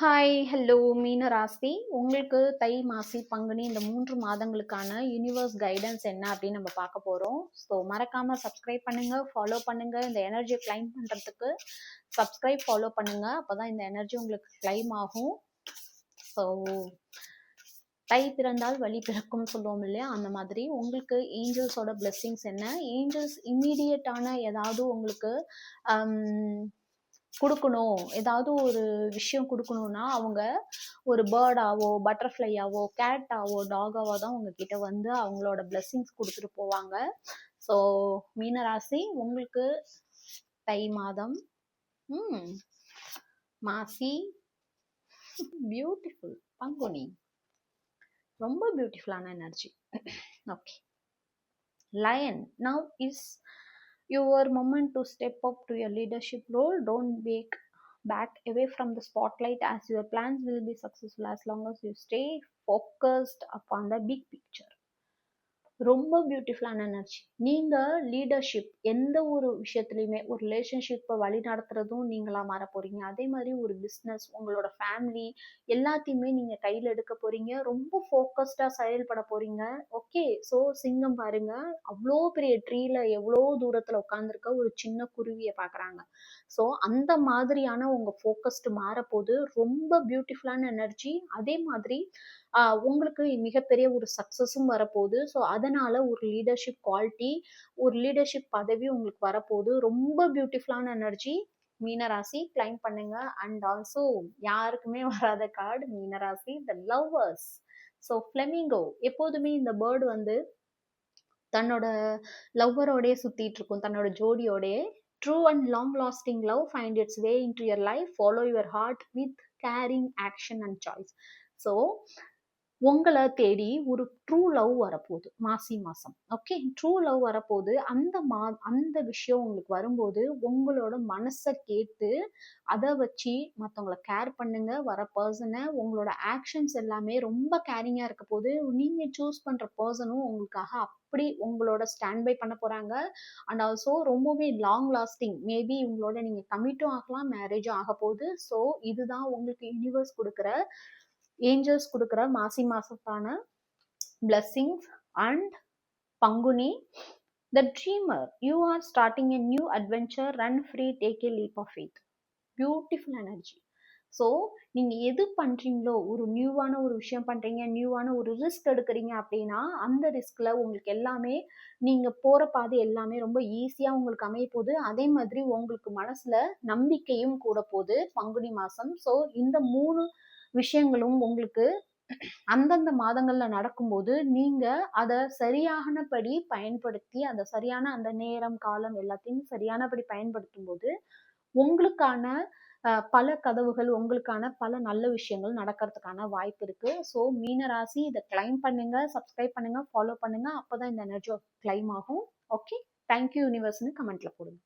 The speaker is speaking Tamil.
ஹாய் ஹலோ மீன ராசி. உங்களுக்கு தை மாசி பங்குனி இந்த மூன்று மாதங்களுக்கான யூனிவர்ஸ் கைடன்ஸ் என்ன அப்படின்னு நம்ம பார்க்க போகிறோம் ஸோ மறக்காமல் சப்ஸ்கிரைப் பண்ணுங்கள் ஃபாலோ பண்ணுங்கள் இந்த எனர்ஜியை கிளைம் பண்ணுறதுக்கு சப்ஸ்கிரைப் ஃபாலோ பண்ணுங்கள் அப்போ தான் இந்த எனர்ஜி உங்களுக்கு கிளைம் ஆகும். ஸோ தை பிறந்தால் வழி பிறக்கும் சொல்லுவோம் இல்லையா? அந்த மாதிரி உங்களுக்கு ஏஞ்சல்ஸோட பிளெஸ்ஸிங்ஸ் என்ன? ஏஞ்சல்ஸ் இம்மீடியட்டான ஏதாவது உங்களுக்கு um, கொடுக்கணும். ஏதாவது ஒரு விஷயம் கொடுக்கணும்னா அவங்க ஒரு பேர்டாவோ பட்டர்ஃப்ளையாவோ கேட்டாவோ டாகாவோ தான் உங்ககிட்ட வந்து அவங்களோட பிளெஸ்ஸிங்ஸ் கொடுத்துட்டு போவாங்க. ஸோ மீனராசி உங்களுக்கு தை மாதம் ம் மாசி பியூட்டிஃபுல் பங்குனி. ரொம்ப பியூட்டிஃபுல்லான energy okay lion now is your moment to step up to your leadership role. Don't break back away from the spotlight as your plans will be successful as long as you stay focused upon the big picture ரொம்ப பியூட்டிஃபுல்லான எனர்ஜி நீங்கள் லீடர்ஷிப் எந்த ஒரு விஷயத்துலையுமே ஒரு ரிலேஷன்ஷிப்பை வழி நடத்துறதும் நீங்களாக மாற போகிறீங்க அதே மாதிரி ஒரு பிஸ்னஸ் உங்களோட ஃபேமிலி எல்லாத்தையுமே நீங்கள் கையில் எடுக்க போகிறீங்க ரொம்ப ஃபோக்கஸ்டாக செயல்பட போகிறீங்க ஓகே ஸோ சிங்கம் பாருங்கள் அவ்வளோ பெரிய ட்ரீயில் எவ்வளோ தூரத்தில் உட்காந்துருக்க ஒரு சின்ன குருவியை பார்க்குறாங்க ஸோ அந்த மாதிரியான உங்கள் ஃபோக்கஸ்டு மாறப்போது ரொம்ப பியூட்டிஃபுல்லான எனர்ஜி அதே மாதிரி உங்களுக்கு மிகப்பெரிய ஒரு சக்ஸஸும் வரப்போகுது ஸோ அதனால ஒரு லீடர்ஷிப் குவாலிட்டி ஒரு லீடர்ஷிப் பதவி உங்களுக்கு வரப்போகுது. ரொம்ப பியூட்டிஃபுல்லான எனர்ஜி மீனராசி கிளைம் பண்ணுங்க. அண்ட் ஆல்சோ யாருக்குமே வராத கார்டு மீனராசி த லவ்வர்ஸ் ஸோ ஃப்ளெமிங்கோ எப்போதுமே இந்த பேர்டு வந்து தன்னோட லவ்வரோடே சுற்றிட்டு இருக்கும். தன்னோட ஜோடியோடய. True and long lasting love find its way into your life follow your heart with caring action and choice so உங்களை தேடி ஒரு ட்ரூ லவ் வரப்போகுது மாசி மாசம். ஓகே ட்ரூ லவ் வரப்போகுது. அந்த மா அந்த விஷயம் உங்களுக்கு வரும்போது உங்களோட மனசை கேட்டு அதை வச்சு மற்றவங்களை கேர் பண்ணுங்க. வர பர்சனை உங்களோட ஆக்ஷன்ஸ் எல்லாமே ரொம்ப கேரிங்காக இருக்க போது நீங்கள் சூஸ் பண்ணுற பர்சனும் உங்களுக்காக அப்படி உங்களோட ஸ்டாண்ட் பை பண்ண போகிறாங்க அண்ட் ஆல்சோ ரொம்பவே லாங் லாஸ்டிங் மேபி உங்களோட நீங்கள் கமிட்டும் ஆகலாம் மேரேஜும் ஆக போகுது. ஸோ இதுதான் உங்களுக்கு யூனிவர்ஸ் கொடுக்குற ஏஞ்சல்ஸ் கொடுக்குற Masi மாசத்தான blessings and Panguni. The dreamer you are starting a new adventure run free take a leap of faith beautiful energy so நீங்கள் எது பண்ணுறீங்களோ ஒரு நியூவான ஒரு விஷயம் பண்ணுறீங்க நியூவான ஒரு ரிஸ்க் எடுக்கிறீங்க அப்படின்னா அந்த ரிஸ்கில் உங்களுக்கு எல்லாமே நீங்கள் போகிற பாதை எல்லாமே ரொம்ப ஈஸியாக உங்களுக்கு அமைய போகுது. அதே மாதிரி உங்களுக்கு மனசில் நம்பிக்கையும் கூட போகுது பங்குனி மாதம் ஸோ இந்த மூணு விஷயங்களும் உங்களுக்கு அந்தந்த மாதங்கள்ல நடக்கும்போது நீங்க அதை சரியானபடி பயன்படுத்தி அந்த சரியான அந்த நேரம் காலம் எல்லாத்தையும் சரியானபடி பயன்படுத்தும் போது உங்களுக்கான பல கதவுகள் உங்களுக்கான பல நல்ல விஷயங்கள் நடக்கிறதுக்கான வாய்ப்பு இருக்கு. ஸோ மீனராசி இதை கிளைம் பண்ணுங்க சப்ஸ்கிரைப் பண்ணுங்க ஃபாலோ பண்ணுங்க. அப்போதான் இந்த எனர்ஜி கிளைம் ஆகும். ஓகே தேங்க்யூ யூனிவர்ஸ்னு கமெண்ட்ல போடுங்க.